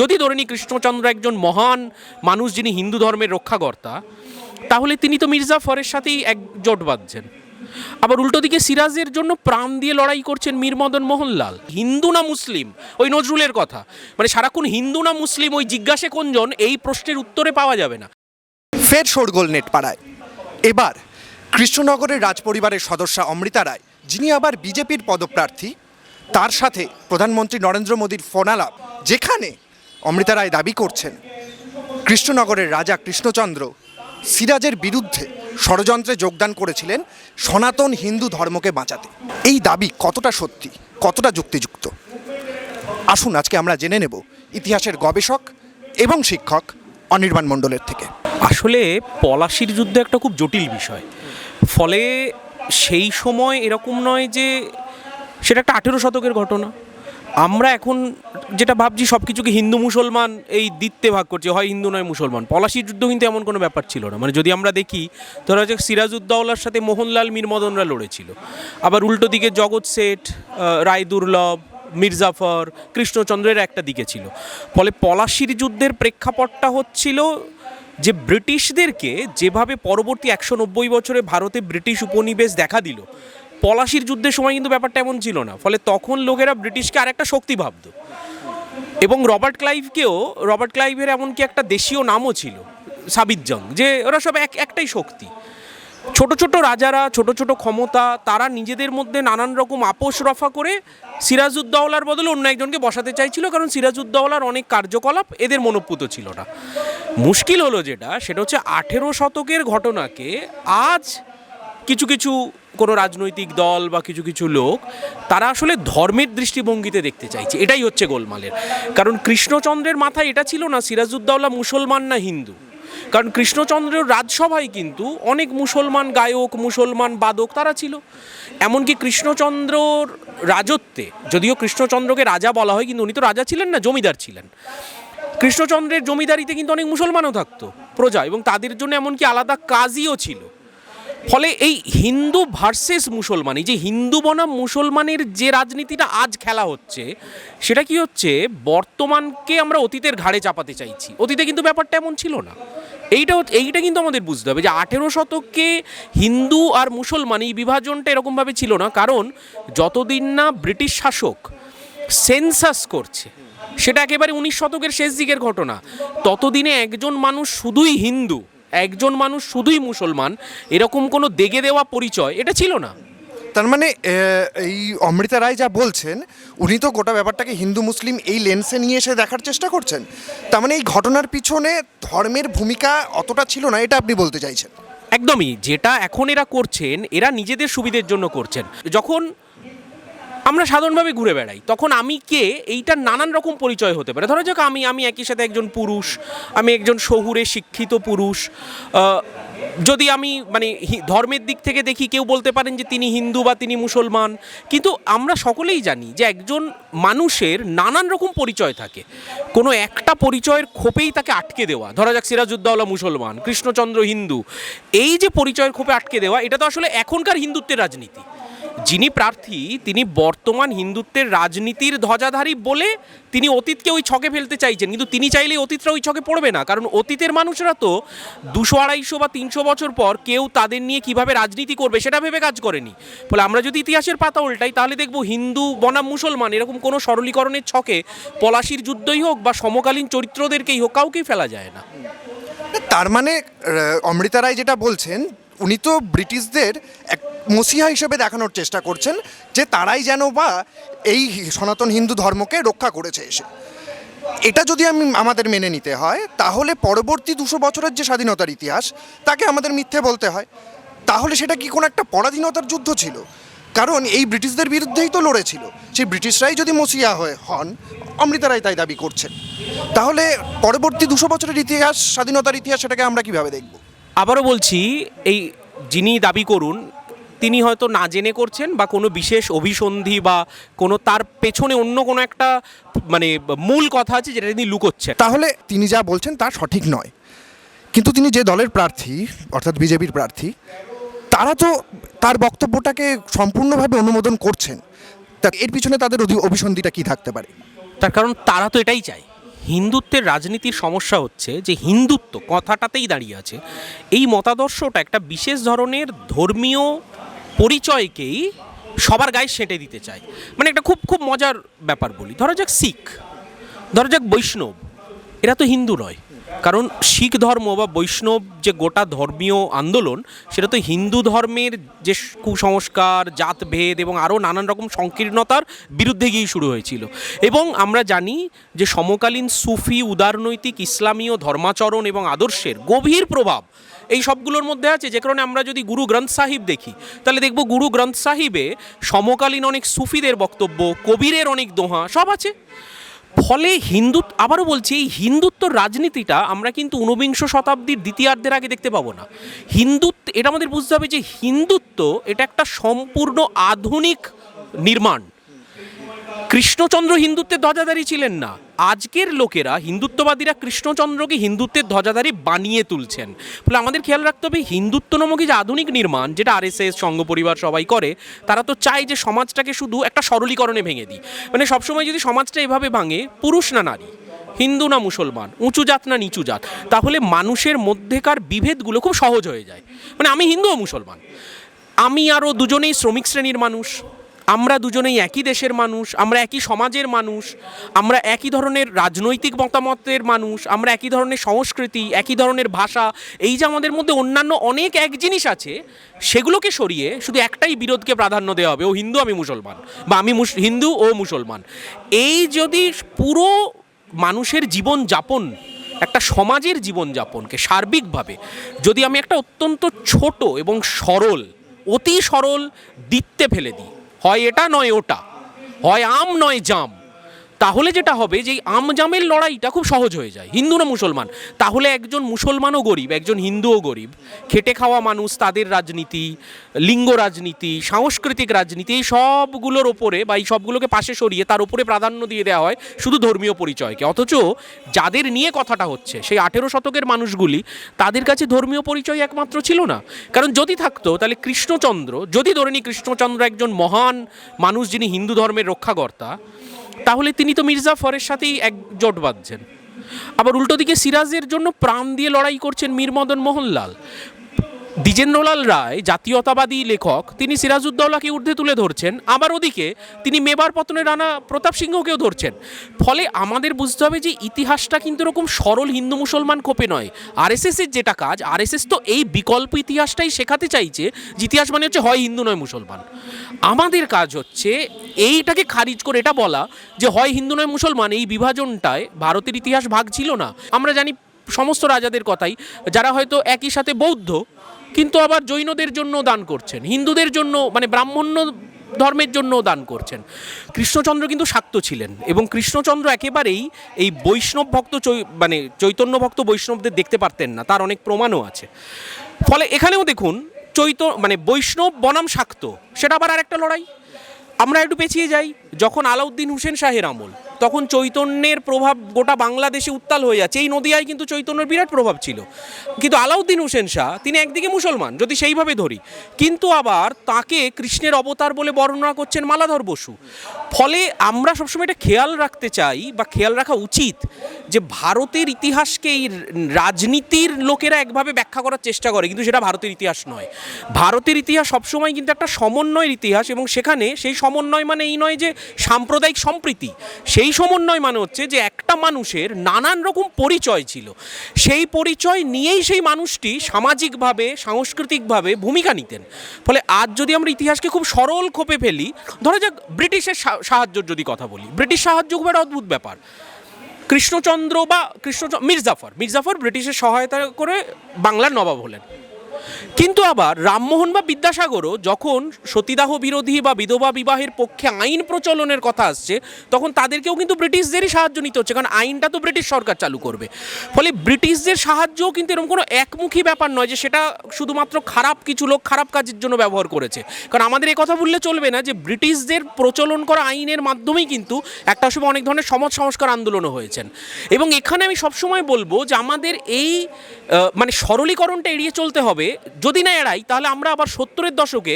যদি ধরে নিই কৃষ্ণচন্দ্র একজন মহান মানুষ যিনি হিন্দু ধর্মের রক্ষাকর্তা, তাহলে তিনি তো মির্জাফরের সাথেই এক জোট বাঁধছেন। আবার উল্টো দিকে সিরাজের জন্য প্রাণ দিয়ে লড়াই করছেন মীর মদন মোহনলাল। হিন্দু না মুসলিম? ওই নজরুলের কথা। মানে সারাক্ষণ হিন্দু না মুসলিম, ওই জিজ্ঞাসে কোনজন? এই প্রশ্নের উত্তরে পাওয়া যাবে না। ফের শোরগোল নেটপাড়ায়। এবার কৃষ্ণনগরের রাজপরিবারের সদস্যা অমৃতা রায়, যিনি আবার বিজেপির পদপ্রার্থী, তার সাথে প্রধানমন্ত্রী নরেন্দ্র মোদীর ফোনালাপ, যেখানে অমৃতা রায় দাবি করছেন, কৃষ্ণনগরের রাজা কৃষ্ণচন্দ্র সিরাজের বিরুদ্ধে ষড়যন্ত্রে যোগদান করেছিলেন সনাতন হিন্দু ধর্মকে বাঁচাতে। এই দাবি কতটা সত্যি, কতটা যুক্তিযুক্ত? আসুন, আজকে আমরা জেনে নেব ইতিহাসের গবেষক এবং শিক্ষক অনির্বাণ মণ্ডলের থেকে। আসলে পলাশির যুদ্ধ একটা খুব জটিল বিষয়। ফলে সেই সময় এরকম নয় যে সেটা একটা আঠেরো শতকের ঘটনা। আমরা এখন যেটা ভাবছি সব কিছুকে হিন্দু মুসলমান এই দিতে ভাগ করছি। হয় হিন্দু নয় মুসলমান। পলাশির যুদ্ধ কিন্তু এমন কোনো ব্যাপার ছিল না। মানে যদি আমরা দেখি, ধরা যাক সিরাজউদ্দৌলার সাথে মোহনলাল মীর মদনরা লড়েছিল। আবার উল্টো দিকে জগৎ শেঠ রায় দুর্লভ, মির্জাফর, কৃষ্ণচন্দ্রের একটা দিকে ছিল। ফলে পলাশির যুদ্ধের প্রেক্ষাপটটা হচ্ছিল যে ব্রিটিশদেরকে যেভাবে পরবর্তী একশো নব্বই বছরে ভারতে ব্রিটিশ উপনিবেশ দেখা দিল পলাশির যুদ্ধের সময় কিন্তু ব্যাপারটা এমন ছিল না। ফলে তখন লোকেরা ব্রিটিশকে আরেকটা শক্তি ভাবত। এবং রবার্ট ক্লাইভকেও, রবার্ট ক্লাইভের এমনকি একটা দেশীয় নামও ছিল, সাবিত জং, যে ওরা সব এক, একটাই শক্তি। ছোট ছোট রাজারা, ছোট ছোট ক্ষমতা, তারা নিজেদের মধ্যে নানান রকম আপোষ রফা করে সিরাজউদ্দৌলার বদলে অন্য একজনকে বসাতে চাইছিল, কারণ সিরাজউদ্দৌলার অনেক কার্যকলাপ এদের মনোপুত ছিল না। মুশকিল হলো যেটা, সেটা হচ্ছে আঠেরো শতকের ঘটনাকে আজ কিছু কিছু কোনো রাজনৈতিক দল বা কিছু কিছু লোক, তারা আসলে ধর্মের দৃষ্টিভঙ্গিতে দেখতে চাইছে। এটাই হচ্ছে গোলমালের। কারণ কৃষ্ণচন্দ্রের মাথায় এটা ছিল না, সিরাজউদ্দৌলা মুসলমান না হিন্দু। কারণ কৃষ্ণচন্দ্রের রাজসভায় কিন্তু অনেক মুসলমান গায়ক, মুসলমান বাদক তারা ছিল। এমনকি কৃষ্ণচন্দ্রর রাজত্বে, যদিও কৃষ্ণচন্দ্রকে রাজা বলা হয়, কিন্তু উনি তো রাজা ছিলেন না, জমিদার ছিলেন। কৃষ্ণচন্দ্রের জমিদারিতে কিন্তু অনেক মুসলমানও থাকতো প্রজা এবং তাদের জন্য এমনকি আলাদা কাজীও ছিল। ফলে এই হিন্দু ভার্সেস মুসলমান এই যে হিন্দু বনাম মুসলমানের যে রাজনীতিটা আজ খেলা হচ্ছে, সেটা কি হচ্ছে? বর্তমানকে আমরা অতীতের ঘাড়ে চাপাতে চাইছি। অতীতে কিন্তু ব্যাপারটা এমন ছিল না। এইটা এইটা কিন্তু আমাদের বুঝতে হবে যে আঠেরো শতকে হিন্দু আর মুসলমান এই বিভাজনটা এরকমভাবে ছিল না। কারণ যতদিন না ব্রিটিশ শাসক সেন্সাস করছে, সেটা একেবারে উনিশ শতকের শেষ দিকের ঘটনা, ততদিনে একজন মানুষ শুধুই হিন্দু। একজন মানুষ শুধুই মুসলমান এরকম কোনো দেগে দেওয়া পরিচয় এটা ছিল না। তার মানে এই অমৃতা রায় যা বলছেন উনি তো গোটা ব্যাপারটাকে হিন্দু মুসলিম এই লেন্সে নিয়ে এসে দেখার চেষ্টা করছেন। তার মানে এই ঘটনার পিছনে ধর্মের ভূমিকা অতটা ছিল না এটা আপনি বলতে চাইছেন? একদমই যেটা এখন এরা করছেন এরা নিজেদের সুবিধের জন্য করছেন। যখন আমরা সাধারণভাবে ঘুরে বেড়াই। তখন আমি কে এইটার নানান রকম পরিচয় হতে পারে। ধরো যাক আমি আমি একই সাথে একজন পুরুষ, আমি একজন শহুরে শিক্ষিত পুরুষ যদি আমি মানে ধর্মের দিক থেকে দেখি কেউ বলতে পারেন যে তিনি হিন্দু বা তিনি মুসলমান, কিন্তু আমরা সকলেই জানি যে একজন মানুষের নানান রকম পরিচয় থাকে। কোনো একটা পরিচয়ের খোপেই তাকে আটকে দেওয়া। ধরা যাক সিরাজউদ্দৌলা মুসলমান, কৃষ্ণচন্দ্র হিন্দু, এই যে পরিচয়ের খোপে আটকে দেওয়া, এটা তো আসলে এখনকার হিন্দুত্বের রাজনীতি। যিনি প্রার্থী, তিনি বর্তমান হিন্দুত্বের রাজনীতির ধ্বজাধারী বলে তিনি অতীতকে ওই ছকে ফেলতে চাইছেন। কিন্তু তিনি চাইলে অতীতরা ওই ছকে পড়বে না। কারণ অতীতের মানুষরা তো দুশো, আড়াইশো বা তিনশো বছর পর কেউ তাদের নিয়ে কীভাবে রাজনীতি করবে সেটা ভেবে কাজ করেনি। ফলে আমরা যদি ইতিহাসের পাতা উল্টাই, তাহলে দেখব হিন্দু, বনাম মুসলমান এরকম কোনো সরলীকরণের ছকে পলাশির যুদ্ধই হোক বা সমকালীন চরিত্রদেরকেই হোক, কাউকেই ফেলা যায় না। তার মানে অমৃতা রায় যেটা বলছেন উনি তো ব্রিটিশদের এক মসিহা হিসেবে দেখানোর চেষ্টা করছেন যে তারাই যেন বা এই সনাতন হিন্দু ধর্মকে রক্ষা করেছে এসে। এটা যদি আমি, আমাদের মেনে নিতে হয়, তাহলে পরবর্তী দুশো বছরের যে স্বাধীনতার ইতিহাস, তাকে আমাদের মিথ্যে বলতে হয়। তাহলে সেটা কি কোনো একটা পরাধীনতার যুদ্ধ ছিল? কারণ এই ব্রিটিশদের বিরুদ্ধেই তো লড়েছিল। সেই ব্রিটিশরাই যদি মসিয়া হয়ে হন অমৃতা রায় তাই দাবি করছেন। তাহলে পরবর্তী দুশো বছরের ইতিহাস, স্বাধীনতার ইতিহাস, সেটাকে আমরা কীভাবে দেখব? আবারও বলছি এই যিনি দাবি করুন তিনি হয়তো না জেনে করছেন বা কোনো বিশেষ অভিসন্ধি বা কোনো তার পেছনে অন্য কোনো একটা মানে মূল কথা আছে যেটা তিনি লুকোচ্ছেন। তাহলে তিনি যা বলছেন তা সঠিক নয়। কিন্তু তিনি যে দলের প্রার্থী অর্থাৎ বিজেপির প্রার্থী তারা তো তার বক্তব্যটাকে সম্পূর্ণভাবে অনুমোদন করছেন। তা এর পিছনে তাদের অভিসন্ধিটা কি থাকতে পারে? তার কারণ তারা তো এটাই চায়। হিন্দুত্বের রাজনীতির সমস্যা হচ্ছে যে হিন্দুত্ব কথাটাতেই দাঁড়িয়ে আছে। এই মতাদর্শটা একটা বিশেষ ধরনের ধর্মীয় পরিচয়কেই সবার গায়ে সেঁটে দিতে চায়। মানে একটা খুব খুব মজার ব্যাপার বলি। ধরা যাক শিখ, ধরা যাক বৈষ্ণব এরা তো হিন্দু নয়। কারণ শিখ ধর্ম বা বৈষ্ণব যে গোটা ধর্মীয় আন্দোলন, সেটা তো হিন্দু ধর্মের যে কুসংস্কার, জাতভেদ এবং আরও নানান রকম সংকীর্ণতার বিরুদ্ধে গিয়ে শুরু হয়েছিল। এবং আমরা জানি যে সমকালীন সুফি, উদারনৈতিক, ইসলামীয় ধর্মাচরণ এবং আদর্শের গভীর প্রভাব এই সবগুলোর মধ্যে আছে। যে কারণে আমরা যদি গুরু গ্রন্থ সাহিব দেখি, তাহলে দেখব গুরু গ্রন্থ সাহিবে সমকালীন অনেক সুফিদের বক্তব্য, কবিরের অনেক দোহা, সব আছে। ফলে হিন্দু আবারও বলছি, এই হিন্দুত্ব রাজনীতিটা আমরা কিন্তু ঊনবিংশ শতাব্দীর দ্বিতীয়ার্ধের আগে দেখতে পাবো না। হিন্দুত্ব, এটা আমাদের বুঝতে হবে যে হিন্দুত্ব এটা একটা সম্পূর্ণ আধুনিক নির্মাণ। কৃষ্ণচন্দ্র হিন্দুত্বের ধ্বজাধারী ছিলেন না। আজকের লোকেরা হিন্দুত্ববাদীরা কৃষ্ণচন্দ্রকে হিন্দুত্বের ধ্বজাধারী বানিয়ে তুলছেন। ফলে আমাদের খেয়াল রাখতে হবে হিন্দুত্ব নামক এই যে আধুনিক নির্মাণ যেটা আরএসএস সংঘ পরিবার সবাই করে, তারা তো চায় যে সমাজটাকে শুধু একটা সরলীকরণে ভেঙে দিই। মানে সবসময় যদি সমাজটা এভাবে ভাঙে, পুরুষ না নারী, হিন্দু না মুসলমান, উঁচু জাত না নিচু জাত, তাহলে মানুষের মধ্যেকার বিভেদগুলো খুব সহজ হয়ে যায়। মানে আমি হিন্দু ও মুসলমান। আমি আরও দুজনেই শ্রমিক শ্রেণির মানুষ। আমরা দুজনেই একই দেশের মানুষ, আমরা একই সমাজের মানুষ, আমরা একই ধরনের রাজনৈতিক মতামতের মানুষ, আমরা একই ধরনের সংস্কৃতি, একই ধরনের ভাষা, এই যে আমাদের মধ্যে অন্যান্য অনেক এক জিনিস আছে, সেগুলোকে সরিয়ে শুধু একটাই বিরোধকে প্রাধান্য দেওয়া হবে, ও হিন্দু, আমি মুসলমান, বা আমি হিন্দু ও মুসলমান। এই যদি পুরো মানুষের জীবন যাপন, একটা সমাজের জীবনযাপনকে সার্বিকভাবে যদি আমি একটা অত্যন্ত ছোট এবং সরল, অতি সরল দিতে ফেলে দিই হয় এটা নয় ওটা হয় আম নয় জাম। তাহলে যেটা হবে যে এই আম লড়াইটা খুব সহজ হয়ে যায়। হিন্দু না মুসলমান? তাহলে একজন মুসলমানও গরিব, একজন হিন্দুও গরিব। খেটে খাওয়া মানুষ, তাদের রাজনীতি, লিঙ্গ রাজনীতি, সাংস্কৃতিক রাজনীতি, এই সবগুলোর ওপরে বা এই সবগুলোকে পাশে সরিয়ে তার উপরে প্রাধান্য দিয়ে দেওয়া হয় শুধু ধর্মীয় পরিচয়কে। অথচ যাদের নিয়ে কথাটা হচ্ছে, সেই আঠেরো শতকের মানুষগুলি, তাদের কাছে ধর্মীয় পরিচয় একমাত্র ছিল না। কারণ যদি থাকতো, তাহলে কৃষ্ণচন্দ্র, যদি ধরে নিই কৃষ্ণচন্দ্র একজন মহান মানুষ যিনি হিন্দু ধর্মের রক্ষাকর্তা তাহলে তিনি তো মির্জা ফরের সাথেই এক জোট বাঁধছেন। আবার উল্টো দিকে সিরাজের জন্য প্রাণ দিয়ে লড়াই করছেন মীর মদন মোহনলাল। দ্বিজেন্দ্রলাল রায়, জাতীয়তাবাদী লেখক, তিনি সিরাজউদ্দৌলাকে ঊর্ধ্বে তুলে ধরছেন। আবার ওদিকে তিনি মেবার পতনের রানা প্রতাপ সিংহকেও ধরছেন। ফলে আমাদের বুঝতে হবে যে ইতিহাসটা কিন্তু এরকম সরল হিন্দু মুসলমান কোপে নয়। আর আরএসএসের যেটা কাজ, আরএসএস তো এই বিকল্প ইতিহাসটাই শেখাতে চাইছে যে ইতিহাস মানে হচ্ছে হয় হিন্দু নয় মুসলমান। আমাদের কাজ হচ্ছে এইটাকে খারিজ করে এটা বলা যে হয় হিন্দু নয় মুসলমান এই বিভাজনটায় ভারতের ইতিহাস ভাগ ছিল না। আমরা জানি সমস্ত রাজাদের কথাই, যারা হয়তো একই সাথে বৌদ্ধ কিন্তু আবার জৈনদের জন্য দান করছেন। হিন্দুদের জন্য মানে ব্রাহ্মণ্য ধর্মের জন্য দান করছেন। কৃষ্ণচন্দ্র কিন্তু শাক্ত ছিলেন এবং কৃষ্ণচন্দ্র একেবারেই এই বৈষ্ণব ভক্ত মানে চৈতন্য ভক্ত বৈষ্ণবদের দেখতে পারতেন না, তার অনেক প্রমাণও আছে। ফলে এখানেও দেখুন, চৈত মানে বৈষ্ণব বনাম শাক্ত, সেটা আবার আর একটা লড়াই। আমরা একটু পেছিয়ে যাই, যখন আলাউদ্দিন হুসেন শাহের আমল তখন চৈতন্যের প্রভাব গোটা বাংলাদেশে উত্তাল হয়ে যাচ্ছে। এই নদিয়ায় কিন্তু চৈতন্যের বিরাট প্রভাব ছিল। কিন্তু আলাউদ্দিন হোসেন শাহ, তিনি একদিকে মুসলমান, যদি সেইভাবে ধরি। কিন্তু আবার তাকে কৃষ্ণের অবতার বলে বর্ণনা করছেন মালাধর বসু। ফলে আমরা সবসময় এটা খেয়াল রাখতে চাই বা খেয়াল রাখা উচিত যে ভারতের ইতিহাসকে এই রাজনীতির লোকেরা একভাবে ব্যাখ্যা করার চেষ্টা করে, কিন্তু সেটা ভারতের ইতিহাস নয়। ভারতের ইতিহাস সবসময় কিন্তু একটা সমন্বয়ের ইতিহাস এবং সেখানে সেই সমন্বয় মানে এই নয় যে সাম্প্রদায়িক সম্প্রীতি। সেই সমন্বয় মানে হচ্ছে যে একটা মানুষের নানান রকম পরিচয় ছিল। সেই পরিচয় নিয়েই সেই মানুষটি সামাজিকভাবে, সাংস্কৃতিকভাবে ভূমিকা নিতেন। ফলে আজ যদি আমরা ইতিহাসকে খুব সরল খোপে ফেলি, ধরা যাক ব্রিটিশের সাহায্যর যদি কথা বলি। ব্রিটিশ সাহায্য খুব একটা অদ্ভুত ব্যাপার। কৃষ্ণচন্দ্র বা কৃষ্ণ মির্জাফর মির্জাফর ব্রিটিশের সহায়তা করে বাংলার নবাব হলেন। কিন্তু আবার রামমোহন বা বিদ্যাসাগরও যখন সতীদাহ বিরোধী বা বিধবা বিবাহের পক্ষে আইন প্রচলনের কথা আসছে, তখন তাদেরকেও কিন্তু ব্রিটিশদেরই সাহায্য নিতে হচ্ছে, কারণ আইনটা তো ব্রিটিশ সরকার চালু করবে। ফলে ব্রিটিশদের সাহায্যও কিন্তু এরকম কোনো একমুখী ব্যাপার নয় যে সেটা শুধুমাত্র খারাপ কিছু লোক খারাপ কাজের জন্য ব্যবহার করেছে। কারণ আমাদের কথা বললে চলবে না যে ব্রিটিশদের প্রচলন করা আইনের মাধ্যমেই কিন্তু একটা সময় অনেক ধরনের সমাজ সংস্কার আন্দোলনও হয়েছেন। এবং এখানে আমি সবসময় বলব যে আমাদের এই মানে সরলীকরণটা এড়িয়ে চলতে হবে যদি না এড়াই, তাহলে আমরা আবার সত্তরের দশকে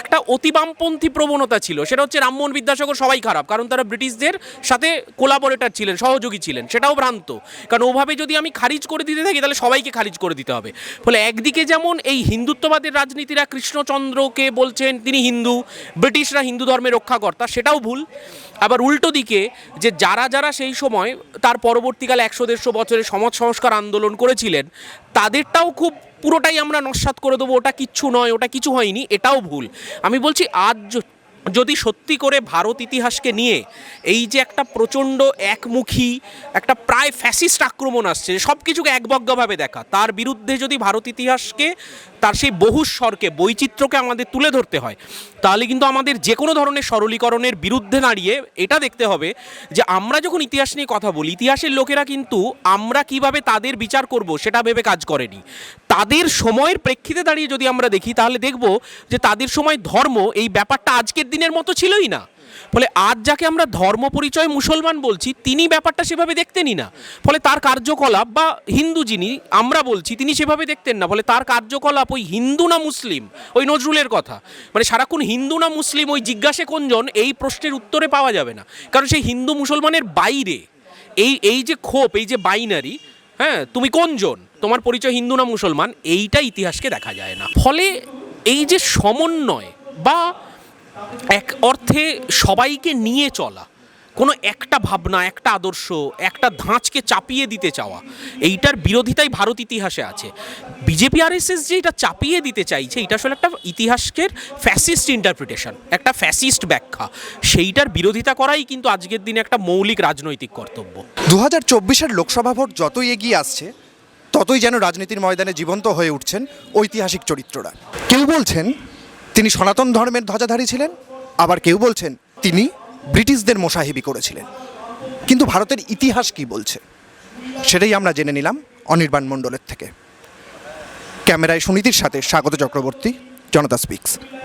একটা অতিবামপন্থী প্রবণতা ছিল। সেটা হচ্ছে রামমোহন বিদ্যাসাগর সবাই খারাপ, কারণ তারা ব্রিটিশদের সাথে কোলাবোরেটর ছিলেন, সহযোগী ছিলেন, সেটাও ভ্রান্ত। কারণ ওভাবে যদি আমি খারিজ করে দিতে থাকি, তাহলে সবাইকে খারিজ করে দিতে হবে। ফলে একদিকে যেমন এই হিন্দুত্ববাদের রাজনীতিরা কৃষ্ণচন্দ্রকে বলছেন তিনি হিন্দু, ব্রিটিশরা হিন্দু ধর্মের রক্ষাকর্তা, সেটাও ভুল। আবার উল্টো দিকে যে যারা যারা সেই সময় তার পরবর্তীকালে একশো দেড়শো বছরের সমাজ সংস্কার আন্দোলন করেছিলেন, তাদেরটাও খুব পুরোটাই আমরা নস্বাত করে দেবো, ওটা কিচ্ছু নয়, ওটা কিছু হয়নি, এটাও ভুল। আমি বলছি আজ যদি সত্যি করে ভারত ইতিহাসকে নিয়ে এই যে একটা প্রচণ্ড একমুখী, একটা প্রায় ফ্যাসিস্ট আক্রমণ আসছে, সব কিছুকে একবজ্ঞভাবে দেখা, তার বিরুদ্ধে যদি ভারত ইতিহাসকে, তার সেই বহুস্বরকে বৈচিত্র্যকে আমাদের তুলে ধরতে হয়, তাহলে কিন্তু আমাদের যে কোনো ধরনের সরলীকরণের বিরুদ্ধে দাঁড়িয়ে এটা দেখতে হবে যে আমরা যখন ইতিহাস নিয়ে কথা বলি, ইতিহাসের লোকেরা কিন্তু আমরা কীভাবে তাদের বিচার করব সেটা ভেবে কাজ করেনি। তাদের সময়ের প্রেক্ষিতে দাঁড়িয়ে যদি আমরা দেখি, তাহলে দেখব যে তাদের সময় ধর্ম এই ব্যাপারটা আজকের দিনের মতো ছিলই না। ফলে আজ যাকে আমরা ধর্ম পরিচয় মুসলমান বলছি, তিনি ব্যাপারটা সেভাবে দেখতেনই না। ফলে তার কার্যকলাপ বা হিন্দু যিনি, আমরা বলছি, তিনি সেভাবে দেখতেন না। ফলে তার কার্যকলাপ ওই হিন্দু না মুসলিম, ওই নজরুলের কথা। মানে সারাক্ষণ হিন্দু না মুসলিম, ওই জিজ্ঞাসে কোনজন, এই প্রশ্নের উত্তরে পাওয়া যাবে না। কারণ সেই হিন্দু মুসলমানের বাইরে। এই এই যে ক্ষোভ এই যে বাইনারি হ্যাঁ তুমি কোনজন? তোমার পরিচয় হিন্দু না মুসলমান, এইটা ইতিহাসকে দেখা যায় না। ফলে এই যে সমন্বয় বা এক অর্থে সবাইকে নিয়ে চলা, কোনো একটা ভাবনা, একটা আদর্শ, একটা ধাঁচকে চাপিয়ে দিতে চাওয়া, এইটার বিরোধিতাই ভারত ইতিহাসে আছে। বিজেপি, আরএসএস যে এটা চাপিয়ে দিতে চাইছে, এটা আসলে একটা ইতিহাসকের ফ্যাসিস্ট ইন্টারপ্রিটেশন একটা ফ্যাসিস্ট ব্যাখ্যা। সেইটার বিরোধিতা করাই কিন্তু আজকের দিনে একটা মৌলিক রাজনৈতিক কর্তব্য। দু হাজার লোকসভা ভোট যতই এগিয়ে আসছে, ততই যেন রাজনীতির ময়দানে জীবন্ত হয়ে উঠছেন ঐতিহাসিক চরিত্ররা। কেউ বলছেন তিনি সনাতন ধর্মের ধ্বজাধারী ছিলেন, আবার কেউ বলছেন তিনি ব্রিটিশদের মোসাহিবি করেছিলেন। কিন্তু ভারতের ইতিহাস কি বলছে? সেটাই আমরা জেনে নিলাম অনির্বাণ মণ্ডলের থেকে। ক্যামেরায় সুনীতির সাথে স্বাগত চক্রবর্তী, জনতা স্পিক্স।